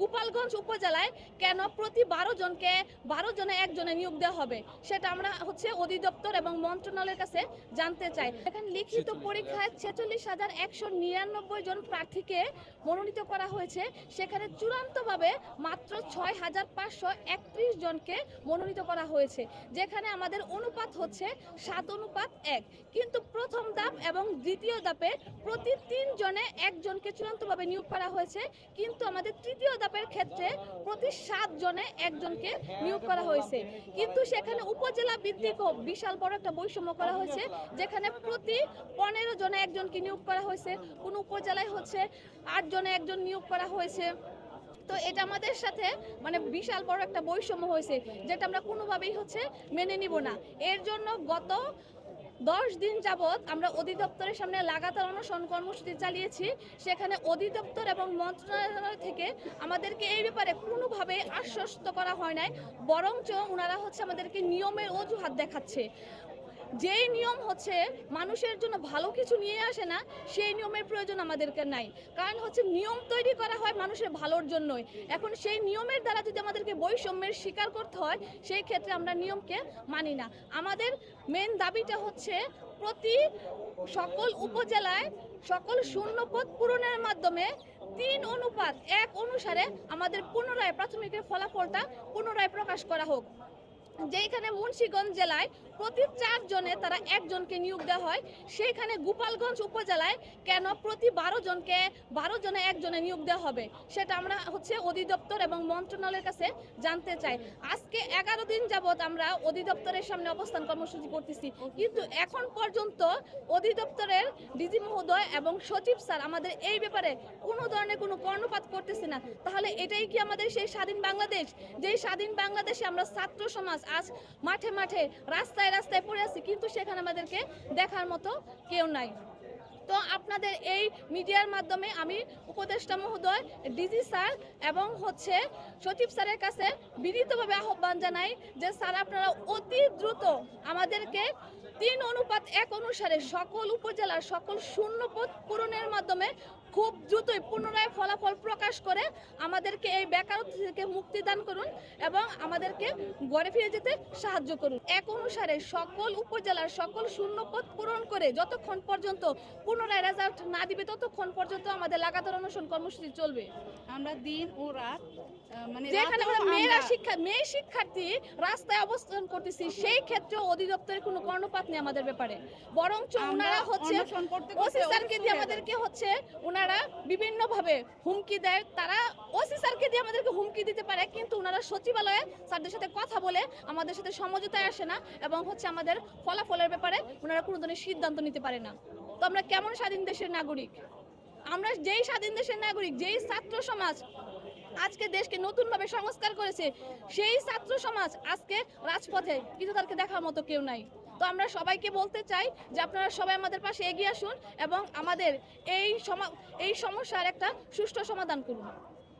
গোপালগঞ্জ উপজেলায় কেন প্রতি বারো জনকে বারো জনে একজনে নিয়োগ দেওয়া হবে? সেটা আমরা হচ্ছে অধিদপ্তর এবং মন্ত্রণালয়ের কাছে জানতে চাই। এখানে লিখিত পরীক্ষায় ছেচল্লিশ হাজার একশো নিরানব্বই জন প্রার্থীকে মনোনীত করা হয়েছে। সেখানে চূড়ান্তভাবে মাত্র ছয় হাজার পাঁচশো একত্রিশ জনকে মনোনীত করা হয়েছে। যেখানে আমাদের অনুপাত হচ্ছে সাত অনুপাত এক। কিন্তু প্রথম ধাপ এবং দ্বিতীয় ধাপে প্রতি তিন জনে একজনকে চূড়ান্তভাবে নিয়োগ করা হয়েছে। কিন্তু আমাদের তৃতীয় ধাপের ক্ষেত্রে প্রতি সাত জনে একজনকে নিয়োগ করা হয়েছে। কিন্তু সেখানে উপজেলা ভিত্তিকও বিশাল বড় একটা বৈষম্য করা হয়েছে, যেখানে প্রতি পনেরো জনে একজনকে নিয়োগ করা হয়েছে। কোন উপজেলায় হচ্ছে আট জনে একজন নিয়োগ করা হয়েছে। তো এটা আমাদের সাথে মানে বিশাল বড় একটা বৈষম্য হয়েছে, যেটা আমরা কোনোভাবেই হচ্ছে মেনে নিব না। এর জন্য গত দশ দিন যাবৎ আমরা অধিদপ্তরের সামনে লাগাতার অনশন কর্মসূচি চালিয়েছি। সেখানে অধিদপ্তর এবং মন্ত্রণালয় থেকে আমাদেরকে এই ব্যাপারে কোনোভাবে আশ্বস্ত করা হয় নাই, বরঞ্চ ওনারা হচ্ছে আমাদেরকে নিয়মের অজুহাত দেখাচ্ছে। যেই নিয়ম হচ্ছে মানুষের জন্য ভালো কিছু নিয়ে আসে না, সেই নিয়মের প্রয়োজন আমাদেরকে নাই। কারণ হচ্ছে নিয়ম তৈরি করা হয় মানুষের ভালোর জন্যই। এখন সেই নিয়মের দ্বারা যদি আমাদেরকে বৈষম্যের স্বীকার করতে হয়, সেই ক্ষেত্রে আমরা নিয়মকে মানি না। আমাদের মেন দাবিটা হচ্ছে প্রতি সকল উপজেলায় সকল শূন্যপদ পূরণের মাধ্যমে তিন অনুপাত এক অনুসারে আমাদের পুনরায় প্রাথমিকের ফলাফলটা পুনরায় প্রকাশ করা হোক। যেখানে মুন্সিগঞ্জ জেলায় প্রতি চারজনে তারা একজনকে নিয়োগ দেওয়া হয়। সেইখানে গোপালগঞ্জ উপজেলায় কেন প্রতি বারো জনকে, বারো জনে একজনে নিয়োগ দেওয়া হবে, সেটা আমরা হচ্ছে অধিদপ্তর এবং মন্ত্রণালয়ের কাছে জানতে চাই। আজকে এগারো দিন যাবৎ আমরা অধিদপ্তরের সামনে অবস্থান কর্মসূচি করতেছি। কিন্তু এখন পর্যন্ত অধিদপ্তরের ডিজি মহোদয় এবং সচিব স্যার আমাদের এই ব্যাপারে কোনো ধরনের কোনো কর্ণপাত করতেছে না। তাহলে এটাই কি আমাদের সেই স্বাধীন বাংলাদেশ? যেই স্বাধীন বাংলাদেশে আমরা ছাত্র সমাজ আজ মাঠে মাঠে রাস্তায় রাস্তায় পড়ে আছি, কিন্তু সেখানে আমাদেরকে দেখার মতো কেউ নাই। তো আপনাদের এই মিডিয়ার মাধ্যমে আমি উপদেষ্টা মহোদয় ডিজি স্যার এবং হচ্ছে সচিব স্যারের কাছে বিনীতভাবে আহ্বান জানাই যে, স্যার, আপনারা অতি দ্রুত আমাদেরকে তিন অনুপাত এক অনুসারে সকল উপজেলার সকল শূন্যপদ পূরণের মাধ্যমে খুব দ্রুতই পুনরায় ফলাফল প্রকাশ করে আমাদেরকে এই বেকারত্ব থেকে মুক্তি দান করুন এবং আমাদেরকে ঘরে ফিরে যেতে সাহায্য করুন। এক অনুসারে সকল উপজেলার সকল শূন্যপদ পূরণ করে যতক্ষণ পর্যন্ত পুনরায় রেজাল্ট না দিবে ততক্ষণ পর্যন্ত আমাদের লাগাতার অনশন কর্মসূচি চলবে। আমরা দিন ও রাত মানে যেখানে আমরা মেয়েরা শিক্ষা মেয়ে শিক্ষার্থী রাস্তায় অবস্থান করতেছি সেই ক্ষেত্রে অধিদপ্তরের কোনো কর্ণপাত নেই আমাদের ব্যাপারে। আমরা ওনারা হচ্ছে আমাদেরকে হচ্ছে ওনারা বিভিন্ন ভাবে হুমকি দেয়। তারা ওসি স্যারকে দিয়ে আমাদেরকে হুমকি দিতে পারে, কিন্তু ওনারা সচিবালয়ে স্যারদের সাথে কথা বলে আমাদের সাথে সমঝোতায় আসে না এবং হচ্ছে আমাদের ফলাফলের ব্যাপারে ওনারা কোনো ধরনের সিদ্ধান্ত নিতে পারে না। তো আমরা কেমন স্বাধীন দেশের নাগরিক? আমরা যেই স্বাধীন দেশের নাগরিক, যেই ছাত্র সমাজ আজকে দেশকে নতুনভাবে সংস্কার করেছে, সেই ছাত্র সমাজ আজকে রাজপথে কিন্তু তাদেরকে দেখার মতো কেউ নাই। তো আমরা সবাইকে বলতে চাই যে আপনারা সবাই আমাদের পাশে এগিয়ে আসুন এবং আমাদের এই এই সমস্যার একটা সুষ্ঠু সমাধান করুন।